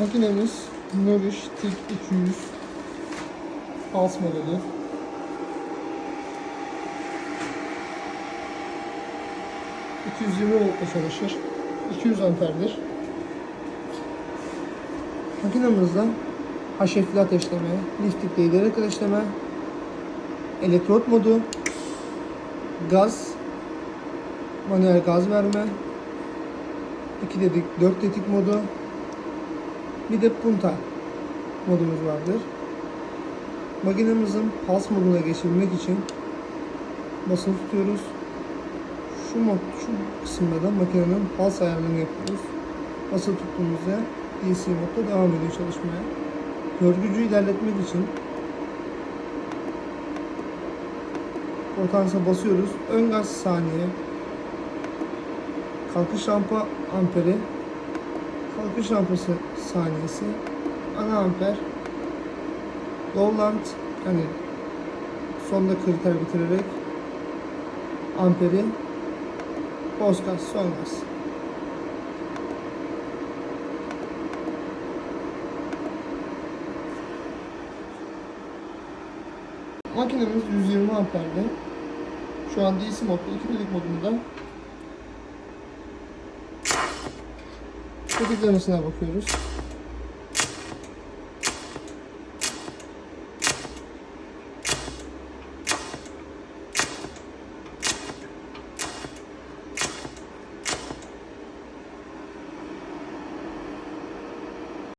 Makinemiz Nourish TIG 200 Pulse modeli. ...220 voltla çalışır. 200 amperdir. Makinemizde HF'li ateşleme, liftikle ileri ateşleme, elektrot modu, gaz, manuel gaz verme, 2 dedik 4 dedik modu, bir de punta modumuz vardır. Makinemizin pulse moduna geçirmek için basılı tutuyoruz. Şu mod, şu kısımda da makinenin pulse ayarlarını yapıyoruz. Basılı tuttuğumuzda DC modda devam ediyor çalışmaya. Görgücü ilerletmek için potansa basıyoruz. Ön gaz saniye. Kalkış rampa amperi. Kalkış rampası saniyesi. Ana amper. Lowland yani sonda kriter bitirerek amperi. Boz gaz. Makinemiz 120 amperde. Şu an DC modda, 2 modunda. Tetiklemesine bakıyoruz.